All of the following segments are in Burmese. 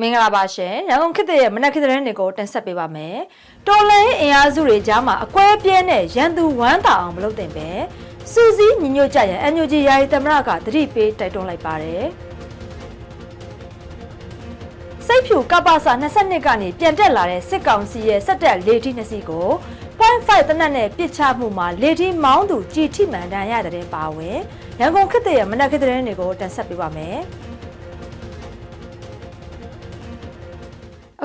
မင်္ဂလာပါရှင်ရန်ကုန်ခေတ်သစ်ရဲ့မနက်ခင်းသတင်းတွေကိုတင်ဆက်ပေးပါမယ်တော်လိုင်းအင်အားစုတွေကြားမှာအကွဲပြဲနဲ့ရန်သူဝမ်းတာအောင်မလုပ်သင့်ပဲစူးစီးညီညွတ်ကြရန် NUG ယာယီသမရကတတိပေးတိုက်တွန်းလိုက်ပါတယ်စိတ်ဖြူကပ္ပစာ22ကနေပြန်တက်လာတဲ့စစ်ကောင်စီရဲ့စက်တက်လေထီနှစ်စီးကို0.5တနက်နဲ့ပစ်ချမှုမှာလေထီမောင်းသူကြည်ထိမှန်တန်ရတဲ့ပါဝင်ရန်ကုန်ခေတ်သစ်ရဲ့မနက်ခင်းသတင်းတွေကိုတင်ဆက်ပေးပါမယ်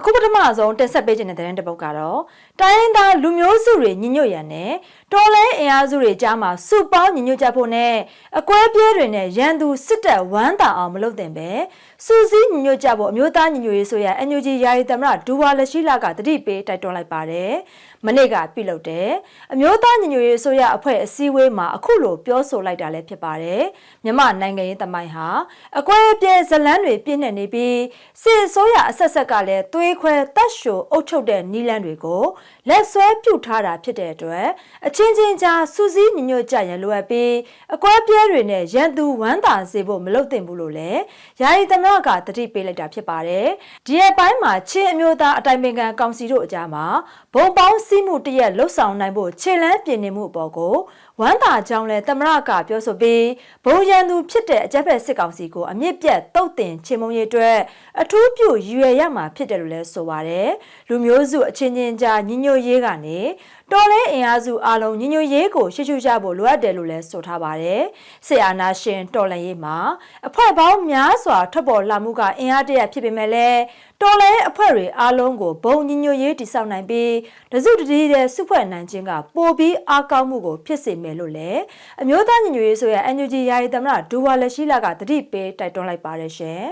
အခုပထမဆုံးတင်ဆက်ပေးခြင်းတဲ့တဲ့ပုတ်ကတော့တိုင်းရင်းသားလူမျိုးစုတွေညီညွတ်ရန်နဲ့တော်လဲအင်အားစုတွေကြားမှာစုပေါင်းညီညွတ်ကြဖို့နဲ့အကွဲပြဲတွေနဲ့ရန်သူစစ်တပ်ဝမ်းတာအောင်မလုပ်သင့်ပဲစူးစီးညီညွတ်ကြဖို့အမျိုးသားညီညွတ်ရေးဆိုရ NUG ယာယီသမရဒူဝါလက်ရှိလာကတတိပေးတိုက်တွန်းလိုက်ပါတယ်မနေ့ကပြုလုပ်တဲ့အမျိုးသားညီညွတ်ရေးဆိုရအဖွဲ့အစည်းအဝေးမှာအခုလိုပြောဆိုလိုက်တာလည်းဖြစ်ပါတယ်မြန်မာနိုင်ငံရေးတမိုင်းဟာအကွဲပြဲဇလန်းတွေပြည့်နေနေပြီးစစ်အစိုးရအဆက်ဆက်ကလည်းသွေးခွဲတတ်ရှိုအုပ်ချုပ်တဲ့နီလန်းတွေကိုလက်ဆွဲပြုတ်ထားတာဖြစ်တဲ့အတွက်အချင်းချင်းကြားစူးစီးညီညွတ်ကြရန်လိုအပ်ပြီးအကွဲပြဲတွေနဲ့ရန်သူဝမ်းသာစေဖို့မလုပ်သင့်ဘူးလို့လည်းယာယီသမရကတတိပေးလိုက်တာဖြစ်ပါတယ်ဒီအပိုင်းမှာချင်းအမျိုးသားအတိုင်ပင်ခံကောင်စီတို့အကြားမှာဘုံပေါင်းစည်းမှုတရက်လှုပ်ဆောင်နိုင်ဖို့ခြေလန်းပြင်နေမှုအပေါ်ကို ဝမ်းသာကြောင်းလဲသမရကပြောဆိုပြီးဘုံရန်သူဖြစ်တဲ့အကြက်ဖက်စစ်ကောင်စီကိုအမြင့်ပြတ်တုတ်တင်ချေမုံရေးအတွက်အထူးပြုရွယ်ရမှာဖြစ်တယ်လို့လဲဆိုပါတယ်လူမျိုးစုအချင်းချင်းကြားညီညွတ်ရေးကနေတော်လဲအင်အားစုအလုံးညီညွတ်ရေးကိုရှေ့ရှုကြဖို့လိုအပ်တယ်လို့လဲဆိုထားပါတယ်ဆေအာနာရှင်တော်လန်ရေးမှာအဖွဲ့ပေါင်းများစွာထွက်ပေါ်လာမှုကအင်အားတရဖြစ်ပေမဲ့လည်းတော်လဲအဖွဲ့တွေအားလုံးကိုဘုံညီညွတ်ရေးတည်ဆောက်နိုင်ပြီးတစုတတိတဲ့စုဖွဲ့နိုင်ခြင်းကပိုပြီးအားကောင်းမှုကိုဖြစ်စေမယ်လို့လည်းအမျိုးသားညီညွတ်ရေးဆိုရ NUG ယာယီသမရဒူဝါလက်ရှိလာကတတိပေးတိုက်တွန်းလိုက်ပါတယ်ရှင်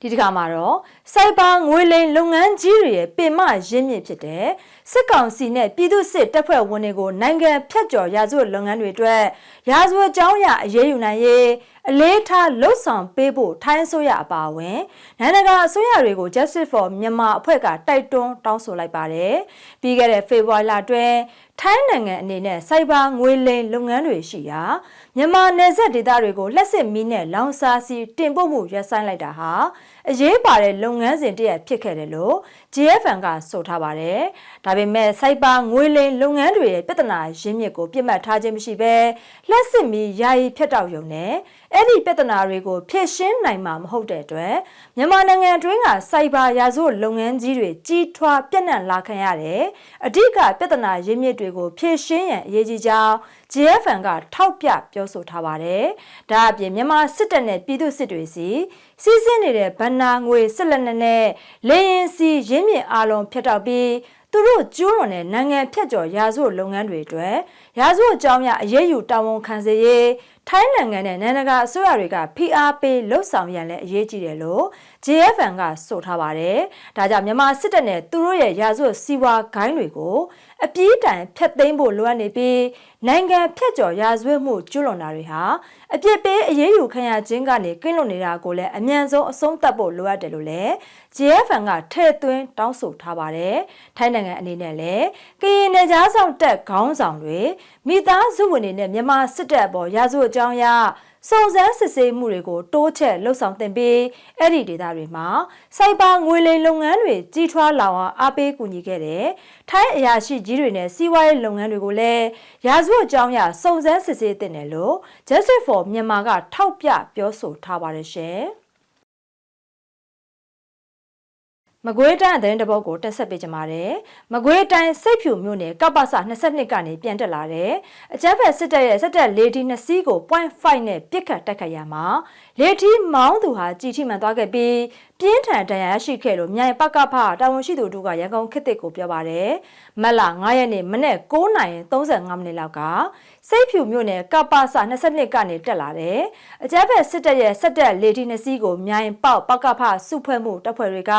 ဒီတစ်ခါမှာတော့စိုက်ဘာငွေလိမ်လုပ်ငန်းကြီးတွေရဲ့ပင်မရင်းမြစ်ဖြစ်တဲ့စစ်ကောင်စီနဲ့ပြည်သူစစ်တပ်ဖွဲ့ဝင်တွေကိုနိုင်ငံဖြတ်ကျော်ရာဇဝတ်လုပ်ငန်းတွေအတွက်ရာဇဝတ်ကြောင်းရအရေးယူနိုင်ရေးအလေးထားလှုပ်ဆောင်ပေးဖို့ထိုင်းအစိုးရအပါအဝင်နိုင်ငံတကာအစိုးရတွေကို Justice for Myanmar အဖွဲ့ကတိုက်တွန်းတောင်းဆိုလိုက်ပါတယ်။ပြီးခဲ့တဲ့ဖေဖော်ဝါရီလအတွင်းထိုင်းနိုင်ငံအနေနဲ့စိုက်ဘာငွေလိမ်လုပ်ငန်းတွေရှိရာမြန်မာနယ်စပ်ဒေသတွေကိုလက်စစ်မီးနဲ့လောင်စာဆီတင်ပို့မှုရပ်ဆိုင်းလိုက်တာဟာ အရေးပါတဲ့လုပ်ငန်းစဉ်တရက်ဖြစ်ခဲ့တယ်လို့ GFN ကဆိုထားပါတယ်။ဒါပေမဲ့စိုက်ဘာငွေလိမ်လုပ်ငန်းတွေရဲ့ပြဿနာရင်းမြစ်ကိုပြစ်မှတ်ထားခြင်းမရှိဘဲလက်စစ်မီးယာယီဖြတ်တောက်ရုံနဲ့အဲ့ဒီပြဿနာတွေကိုဖြေရှင်းနိုင်မှာမဟုတ်တဲ့အတွက်မြန်မာနိုင်ငံအတွင်းကစိုက်ဘာရာဇဝတ်လုပ်ငန်းကြီးတွေကြီးထွားပြန့်နှံ့လာခံရတယ်။အဓိကပြဿနာရင်းမြစ်တွေကိုဖြေရှင်းရန်အရေးကြီးကြောင်း GFN ကထောက်ပြပြောဆိုထားပါတယ်။ဒါအပြင်မြန်မာစစ်တပ်နဲ့ပြည်သူစစ်တွေစီစီးဆင်းနေတဲ့ဗန္နာငွေစစ်လက်နက်နဲ့လေရင်စီရင်းမြစ်အလုံးဖျက်တောက်ပြီးသူတို့ကျူးလွန်တဲ့နိုင်ငံဖြတ်ကျော်ရာဇဝတ်လုပ်ငန်းတွေအတွက်ရာဇဝတ်ကြောင်းရအရေးယူတာဝန်ခံစေရေး ထိုင်းနိုင်ငံနဲ့နိုင်ငံတကာအစိုးရတွေကဖိအားပေးလှုပ်ဆောင်ရန်လည်းအရေးကြီးတယ်လို့ JFN ကဆိုထားပါတယ်။ဒါကြောင့်မြန်မာစစ်တပ်နဲ့သူတို့ရဲ့ရာဇဝတ်စီးပွားဂိုင်းတွေကိုအပြေးတိုင်ဖျက်သိမ်းဖို့လိုအပ်နေပြီးနိုင်ငံဖြတ်ကျော်ရာဇဝတ်မှုကျူးလွန်တာတွေဟာအပြစ်ပေးအရေးယူခံရခြင်းကနေကင်းလွတ်နေတာကိုလည်းအမြန်ဆုံးအဆုံးသတ်ဖို့လိုအပ်တယ်လို့လည်း JFN ကထည့်သွင်းတောင်းဆိုထားပါတယ်။ထိုင်းနိုင်ငံအနေနဲ့လည်းကရင်နယ်ကြားဆောင်တက်ခေါင်းဆောင်တွေမိသားစုဝင်တွေနဲ့မြန်မာစစ်တပ်အပေါ်ရာဇဝတ်ကြောင်းရစုံစမ်းစစ်ဆေးမှုတွေကိုတိုးချဲ့လှုပ်ဆောင်တင်ပြီးအဲ့ဒီဒေသတွေမှာစိုက်ဘာငွေလိမ်လုပ်ငန်းတွေကြီးထွားလာအောင်အားပေးကူညီခဲ့တယ်။ထိုင်းအရာရှိကြီးတွေနဲ့စီးပွားရေးလုပ်ငန်းတွေကိုလည်းရာဇဝတ်ကြောင်းရစုံစမ်းစစ်ဆေးတင်တယ်လို့ Justice for Myanmar ကထောက်ပြပြောဆိုထားပါတယ်ရှင်။ မကွေးတိုင်းသတင်းတပုတ်ကိုတက်ဆက်ပေးကြပါမယ်။မကွေးတိုင်းစိတ်ဖြူမြို့နယ်ကပ္ပစ22ကနေပြန်တက်လာတဲ့အကြမ်းဖက်စစ်တပ်ရဲ့စစ်တပ်လေဒီ2စီးကို .5 နဲ့ပစ်ခတ်တိုက်ခတ်ရမှာလေဒီမောင်းသူဟာကြည်ထိမှန်သွားခဲ့ပြီးပြင်းထန်ဒဏ်ရာရရှိခဲ့လို့မြိုင်ပကဖတာဝန်ရှိသူတို့ကရန်ကုန်ခေတ်သစ်ကိုပြောပါတယ်။မက်လာ9ရက်နေ့မနေ့9:35မိနစ်လောက်ကစိတ်ဖြူမြို့နယ်ကပ္ပစ22ကနေတက်လာတဲ့အကြမ်းဖက်စစ်တပ်ရဲ့စစ်တပ်လေဒီ2စီးကိုမြိုင်ပေါက်ပကဖစုဖွဲ့မှုတပ်ဖွဲ့တွေက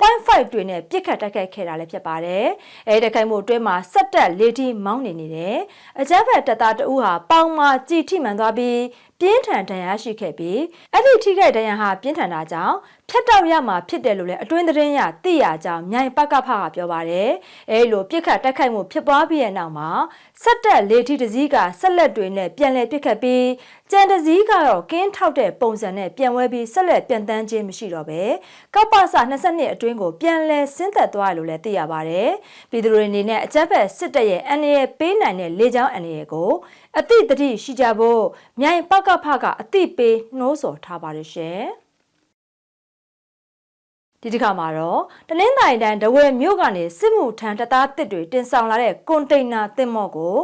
0.5တွင်နဲ့ပြစ်ခတ်တိုက်ခိုက်ခဲ့တာလည်းဖြစ်ပါတယ်။အဲဒီတိုက်ခိုက်မှုအတွင်းမှာစက်တက်လေတီမောင်းနေနေတယ်။အကြမ်းဖက်တပ်သားတအူးဟာပေါင်မှာကြည်ထိမှန်သွားပြီးပြင်းထန်ဒဏ်ရာရှိခဲ့ပြီးအဲ့ဒီထိခိုက်ဒဏ်ရာဟာပြင်းထန်တာကြောင့်ဖြတ်တောက်ရမှာဖြစ်တယ်လို့လည်းအတွင်းသတင်းရသိရကြောင်းမြိုင်ပကဖကပြောပါတယ်။အဲလိုပြစ်ခတ်တိုက်ခိုက်မှုဖြစ်ပွားပြီးတဲ့နောက်မှာစက်တက်လေထီတစည်းကဆက်လက်တွေနဲ့ပြန်လည်ပြစ်ခတ်ပြီးကြံတစည်းကတော့ကင်းထောက်တဲ့ပုံစံနဲ့ပြန်ဝဲပြီးဆက်လက်ပြန်တန်းခြင်းမရှိတော့ပဲကောက်ပါစာ22အတွင်းကိုပြန်လည်ဆင်းသက်သွားလို့လည်းသိရပါတယ်။ပြည်သူတွေအနေနဲ့အကြက်ဖက်စစ်တပ်ရဲ့အန်ရပေးနိုင်တဲ့လေကြောင်းအန်ရကို အတိတ်တတိရှိကြဖို့မြိုင်ပကဖကအတိပေးနှိုးဆော်ထားပါတယ်ရှင်။ ဒီတစ်ခါမှာတော့တနင်္သာရီတိုင်းဒဝဲမြို့ကနေစစ်မှုထမ်းတပ်သားတစ်တွေတင်ဆောင်လာတဲ့ကွန်တိန်နာသင်္ဘောကို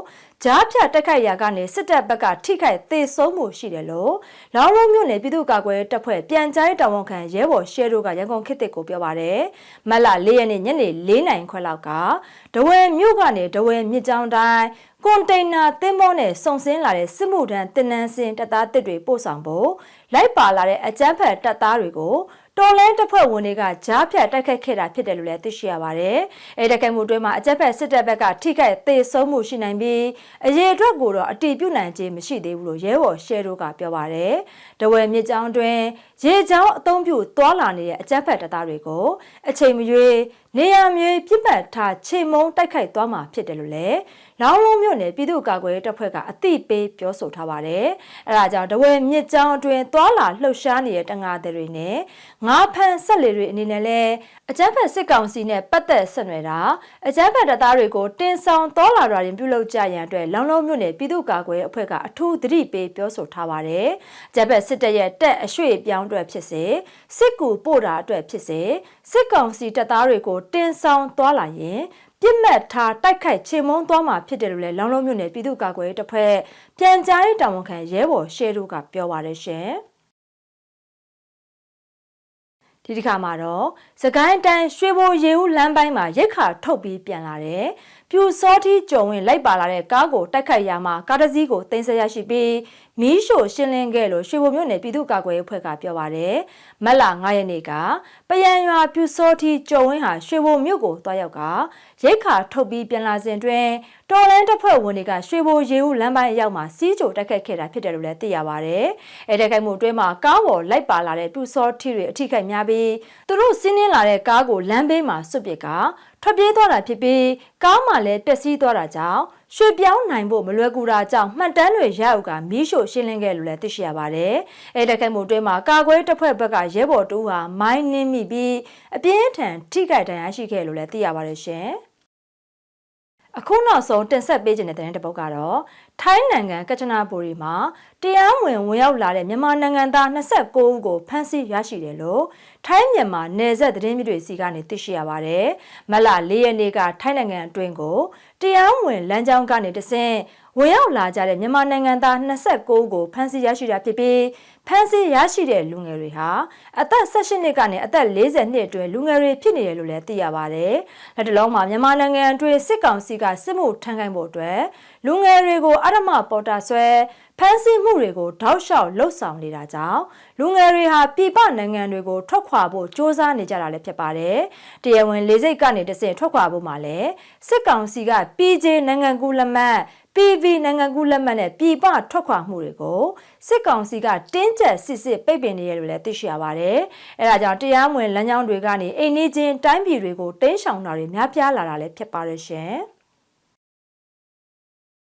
ကြားဖြတ်တက်ခိုက်ရာကနေစစ်တပ်ဘက်ကထိခိုက်သေဆုံးမှုရှိတယ်လို့လောင်းလုံးမြို့နယ်ပြည်သူ့ကာကွယ်တပ်ဖွဲ့ပြန်ကြားရေးတာဝန်ခံရဲဘော်ရှဲတို့ကရန်ကုန်ခေတ်တစ်ကိုပြောပါတယ်။မတ်လ၄ရက်နေ့ညနေ၄နိုင်ခွဲလောက်ကဒဝဲမြို့ကနေဒဝဲမြစ်ကြောင်းတိုင်းကွန်တိန်နာသင်္ဘောနဲ့စုံစင်းလာတဲ့စစ်မှုထမ်းတင်နန်းစင်တပ်သားတစ်တွေပို့ဆောင်ဖို့လိုက်ပါလာတဲ့အကြမ်းဖက်တပ်သားတွေကို တော်လဲတပ်ဖွဲ့ဝင်တွေကကြားဖြတ်တိုက်ခိုက်ခဲ့တာဖြစ်တယ်လို့လည်းသိရှိရပါတယ်။အဲတိုက်ခိုက်မှုအတွင်းမှာအကြမ်းဖက်စစ်တပ်ဘက်ကထိခိုက်သေဆုံးမှုရှိနိုင်ပြီးအရေးအတွက်ကိုတော့အတိပြုနိုင်ခြင်းမရှိသေးဘူးလို့ရဲဘော်ရှဲတို့ကပြောပါတယ်။တဝယ်မြစ်ကြောင်းတွင်ရေကြောင်းအုံပြုသွာလာနေတဲ့အကြမ်းဖက်တပ်သားတွေကိုအချိန်မရွေး နေရမြေပြစ်ပတ်ထားချိန်မုံတိုက်ခိုက်သွားမှာဖြစ်တယ်လို့လည်းလောင်းလုံးမြို့နယ်ပြည်သူ့ကာကွယ်ရေးတပ်ဖွဲ့ကအသိပေးပြောဆိုထားပါတယ်။အဲဒါကြောင့်တဝဲမြစ်ကြောင်းအတွင်းသွာလာလှုပ်ရှားနေတဲ့တငါတွေနဲ့ငါးဖန်ဆက်လေတွေအနေနဲ့လည်းအကြမ်းဖက်စစ်ကောင်စီနဲ့ပတ်သက်ဆက်နွယ်တာအကြမ်းဖက်တပ်သားတွေကိုတင်ဆောင်သွာလာတာရင်ပြုလုပ်ကြရန်အတွက်လောင်းလုံးမြို့နယ်ပြည်သူ့ကာကွယ်ရေးအဖွဲ့ကအထူးသတိပေးပြောဆိုထားပါတယ်။အကြမ်းဖက်စစ်တပ်ရဲ့တက်အရွှေ့ပြောင်းအတွက်ဖြစ်စေစစ်ကူပို့တာအတွက်ဖြစ်စေစစ်ကောင်စီတပ်သားတွေကိုတင်ဆောင်သွာလာရင်ပြစ်မှတ်ထားတိုက်ခိုက်ချေမုန်းသွားမှာဖြစ်တယ်လို့လည်းလောင်းလုံးမြို့နယ်ပြည်သူ့ကာကွယ်ရေးတပ်ဖွဲ့ပြန်ကြားရေးတာဝန်ခံရဲဘော်ရှဲတို့ကပြောပါတယ်ရှင်ဒီတစ်ခါမှာတော့စကိုင်းတိုင်းရွှေဘိုရေဦးလမ်းပိုင်းမှာရိတ်ခါထုတ်ပြီးပြန်လာတယ် ပြူစောထီကြုံဝင်လိုက်ပါလာတဲ့ကားကိုတိုက်ခိုက်ရမှာကားတစ်စီးကိုတင်ဆက်ရရှိပြီးမီးရှို့ရှင်းလင်းခဲ့လို့ရွှေဘုံမြို့နယ်ပြည်သူ့ကာကွယ်ရေးအဖွဲ့ကပြောပါတယ်။မက်လာ9ရက်နေ့ကပယံရွာပြူစောထီကြုံဝင်းဟာရွှေဘုံမြို့ကိုတွားရောက်က ရိတ်ခါထုတ်ပြီးပြန်လာစဉ်တွင်တော်လန်တပ်ဖွဲ့ဝင်တွေကရွှေဘိုရေဦးလမ်းပိုင်းအရောက်မှာစီးကြိုတက်ခတ်ခဲ့တာဖြစ်တယ်လို့လည်းသိရပါတယ်။အဲတက်ခိုက်မှုအတွင်းမှာကားပေါ်လိုက်ပါလာတဲ့ပြူစောထီတွေအထိခိုက်များပြီးသူတို့စီးနင်းလာတဲ့ကားကိုလမ်းဘေးမှာစွတ်ပစ်ကထွက်ပြေးသွားတာဖြစ်ပြီးကားမှလည်းတက်စီးသွားတာကြောင့်ရွှေပြောင်းနိုင်ဖို့မလွယ်ကူတာကြောင့်မှတ်တမ်းတွေရအုပ်ကမီးရှို့ရှင်းလင်းခဲ့လို့လည်းသိရှိရပါတယ်။အဲတက်ခိုက်မှုအတွင်းမှာကာကွယ်တပ်ဖွဲ့ဘက်ကရဲဘော်တူဟာမိုင်းနင်းမိပြီးအပြင်းထန်ထိခိုက်ဒဏ်ရာရှိခဲ့လို့လည်းသိရပါတယ်ရှင်။ အခုနောက်ဆုံးတင်ဆက်ပေးခြင်းတဲ့တဲ့တစ်ပုဒ်ကတော့ထိုင်းနိုင်ငံကချနာဘူရီမှာတရားဝင်ဝင်ရောက်လာတဲ့မြန်မာနိုင်ငံသား29ဦးကိုဖမ်းဆီးရရှိတယ်လို့ထိုင်းမြန်မာနယ်စပ်သတင်းမြစ်တွေစီကနေသိရှိရပါတယ်။မလ၄ရက်နေ့ကထိုင်းနိုင်ငံအတွင်းကိုတရားဝင်လမ်းကြောင်းကနေတဆင့် ဝင်ရောက်လာကြတဲ့မြန်မာနိုင်ငံသား29ဦးကိုဖမ်းဆီးရရှိတာဖြစ်ပြီးဖမ်းဆီးရရှိတဲ့လူငယ်တွေဟာအသက်18နှစ်ကနေအသက်40နှစ်အတွင်းလူငယ်တွေဖြစ်နေတယ်လို့လည်းသိရပါတယ်။လက်တလုံးမှာမြန်မာနိုင်ငံအတွင်းစစ်ကောင်စီကစစ်မှုထမ်းခိုင်းဖို့အတွက်လူငယ်တွေကိုအရမပေါ်တာဆွဲ ဖမ်းဆီးမှုတွေကိုတောက်လျှောက်လှုပ်ဆောင်နေတာကြောင့်လူငယ်တွေဟာပြည်ပနိုင်ငံတွေကိုထွက်ခွာဖို့စ조사နေကြတာလည်းဖြစ်ပါတယ်။တရားဝင်လေးစိတ်ကနေတဆင့်ထွက်ခွာဖို့မှာလည်းစစ်ကောင်စီက PJ နိုင်ငံကူးလက်မှတ် PV နိုင်ငံကူးလက်မှတ်နဲ့ပြည်ပထွက်ခွာမှုတွေကိုစစ်ကောင်စီကတင်းကျပ်စစ်စစ်ပိတ်ပင်နေရလို့လည်းသိရှိရပါတယ်။အဲဒါကြောင့်တရားမဝင်လမ်းကြောင်းတွေကနေအိမ်နေချင်းတိုင်းပြည်တွေကိုတင်းရှောင်တာတွေများပြားလာတာလည်းဖြစ်ပါတယ်ရှင်။